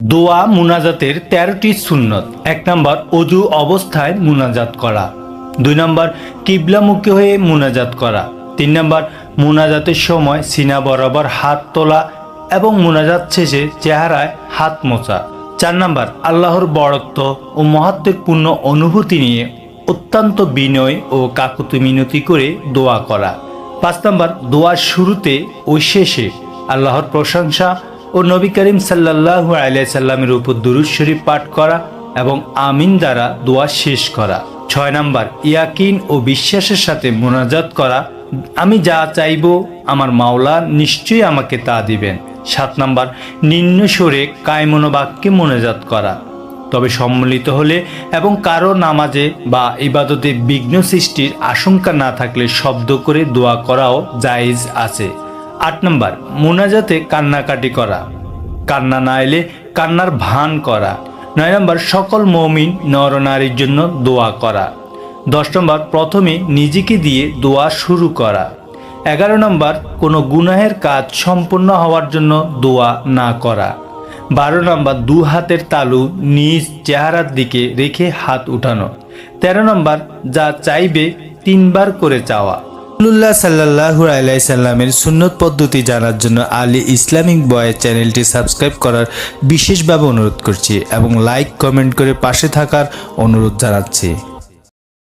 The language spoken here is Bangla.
দোয়া মুনাজাতের তেরোটি সুন্নত। এক নম্বর, অজু অবস্থায় মুনাজাত করা। দুই নম্বর, কিবলামুখী হয়ে মুনাজাত করা। তিন নম্বর, মুনাজাতের সময় সিনা বরাবর হাত তোলা এবং মুনাজাত শেষে চেহারায় হাত মোচা চার নম্বর, আল্লাহর বড়ত্ব ও মহাত্মের পূর্ণ অনুভূতি নিয়ে অত্যন্ত বিনয় ও কাকুতি মিনতি করে দোয়া করা। পাঁচ নম্বর, দোয়ার শুরুতে ও শেষে আল্লাহর প্রশংসা ও নবী করিম সাল্লাহ আলাইসাল্লামের উপর দুরুদ শরীফ পাঠ করা এবং আমিন দ্বারা দোয়া শেষ করা। ছয় নম্বর, ইয়াকিন ও বিশ্বাসের সাথে মোনাজাত করা। আমি যা চাইব আমার মাওলা নিশ্চয়ই আমাকে তা দিবেন। সাত নম্বর, নিম্ন সুরে কায়মনোবাক্যে মোনাজাত করা। তবে সম্মিলিত হলে এবং কারও নামাজে বা ইবাদতে বিঘ্ন সৃষ্টির আশঙ্কা না থাকলে শব্দ করে দোয়া করাও জায়েজ আছে। আট নম্বর, মোনাজাতে কান্নাকাটি করা। কান্না না এলে কান্নার ভান করা। নয় নম্বর, সকল মমিন নরনারীর জন্য দোয়া করা। দশ নম্বর, প্রথমে নিজেকে দিয়ে দোয়া শুরু করা। এগারো নম্বর, কোনো গুনাহের কাজ সম্পূর্ণ হওয়ার জন্য দোয়া না করা। বারো নম্বর, দু হাতের তালু নিজ চেহারার দিকে রেখে হাত উঠানো। তেরো নম্বর, যা চাইবে তিনবার করে চাওয়া। রসুল্লাহ সাল্লাহ আলাইসাল্লামের সুন্নত পদ্ধতি জানার জন্য আলী ইসলামিক বয়ের চ্যানেলটি সাবস্ক্রাইব করার বিশেষভাবে অনুরোধ করছি এবং লাইক, কমেন্ট করে পাশে থাকার অনুরোধ জানাচ্ছি।